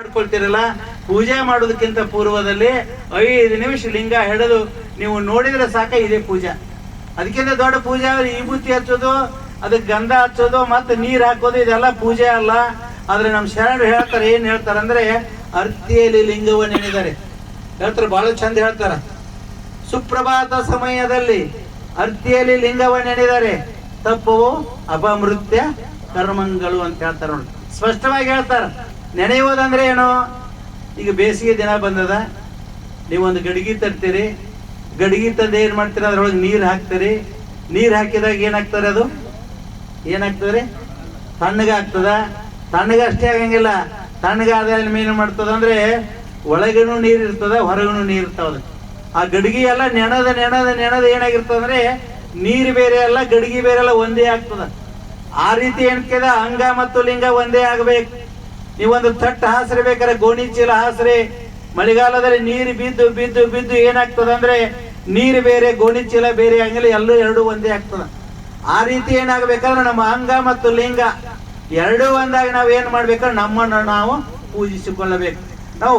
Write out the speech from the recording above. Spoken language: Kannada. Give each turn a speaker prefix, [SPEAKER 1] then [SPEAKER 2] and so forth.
[SPEAKER 1] ಮಾಡ್ಕೊಳ್ತಿರಲ್ಲ? ಪೂಜೆ ಮಾಡೋದಕ್ಕಿಂತ ಪೂರ್ವದಲ್ಲಿ ಐದು ನಿಮಿಷ ಲಿಂಗ ಹಿಡಿದು ನೀವು ನೋಡಿದ್ರೆ ಸಾಕ ಇದೇ ಪೂಜೆ. ಅದಕ್ಕಿಂತ ದೊಡ್ಡ ಪೂಜೆ ಬುತ್ತಿ ಹಚ್ಚೋದು, ಅದಕ್ಕೆ ಗಂಧ ಹಚ್ಚೋದು, ಮತ್ತೆ ನೀರ್ ಹಾಕೋದು, ಇದೆಲ್ಲ ಪೂಜೆ ಅಲ್ಲ. ಆದ್ರೆ ನಮ್ಮ ಶರಣರು ಹೇಳ್ತಾರೆ, ಏನ್ ಹೇಳ್ತಾರೆ ಅಂದ್ರೆ, ಅರ್ತಿಯಲ್ಲಿ ಲಿಂಗವ ನೆನೆದಾರೆ ಹೇಳ್ತಾರೆ ಬಹಳ ಚಂದ ಹೇಳ್ತಾರ. ಸುಪ್ರಭಾತ ಸಮಯದಲ್ಲಿ ಅರ್ತಿಯಲ್ಲಿ ಲಿಂಗವ ನೆನೆದಾರೆ ತಪ್ಪವು ಅಪಮೃತ್ಯ ಕರ್ಮಂಗಳು ಅಂತ ಹೇಳ್ತಾರ ನೋಡಿ ಸ್ಪಷ್ಟವಾಗಿ ಹೇಳ್ತಾರ. ನೆನೆಯುವುದಂದ್ರೆ ಏನು? ಈಗ ಬೇಸಿಗೆ ದಿನ ಬಂದದ. ನೀವೊಂದು ಗಡಿಗೆ ತರ್ತೀರಿ ಗಡಿಗೆ ತಂದು ಏನು ಮಾಡ್ತೀರಿ? ಅದ್ರೊಳಗೆ ನೀರು ಹಾಕ್ತೀರಿ. ನೀರು ಹಾಕಿದಾಗ ಏನಾಗ್ತಾರೆ ಅದು? ಏನಾಗ್ತದೆ? ತಣ್ಣಗೆ ಆಗ್ತದ. ಅಷ್ಟೇ ಆಗಂಗಿಲ್ಲ. ತಣ್ಣಗೆ ಆದ ಮಾಡ್ತದ ಅಂದ್ರೆ ಒಳಗನು ನೀರ್ ಇರ್ತದ, ಹೊರಗನು ನೀರು ಇರ್ತಾವ ಆ ಗಡಿಗೆ ಎಲ್ಲ ನೆಣದ ನೆಣದ ನೆಣದ ಏನಾಗಿರ್ತದ ಅಂದರೆ ನೀರು ಬೇರೆ ಅಲ್ಲ, ಗಡಿಗೆ ಬೇರೆ ಅಲ್ಲ, ಒಂದೇ ಆಗ್ತದ. ಆ ರೀತಿ ಏನ್ಕೆದ ಅಂಗ ಮತ್ತು ಲಿಂಗ ಒಂದೇ ಆಗ್ಬೇಕು. ನೀವೊಂದು ತಟ್ಟು ಹಾಸ್ರೆ ಬೇಕಾದ್ರೆ ಗೋಣಿ ಚೀಲ ಹಾಸ್ರಿ. ಮಳೆಗಾಲದಲ್ಲಿ ನೀರು ಬಿದ್ದು ಬಿದ್ದು ಬಿದ್ದು ಏನಾಗ್ತದೆ ಅಂದ್ರೆ ನೀರು ಬೇರೆ, ಗೋಣಿ ಚೀಲ ಬೇರೆ, ಹಂಗಿಲ್ಲ ಎಲ್ಲೂ ಎರಡು ಒಂದೇ ಆಗ್ತದ. ಆ ರೀತಿ ಏನಾಗಬೇಕಂದ್ರೆ ನಮ್ಮ ಅಂಗ ಮತ್ತು ಲಿಂಗ ಎರಡೂ ಒಂದಾಗಿ ನಾವು ಏನ್ ಮಾಡ್ಬೇಕಂದ್ರೆ ನಮ್ಮನ್ನು ನಾವು ಪೂಜಿಸಿಕೊಳ್ಳಬೇಕು. ನಾವು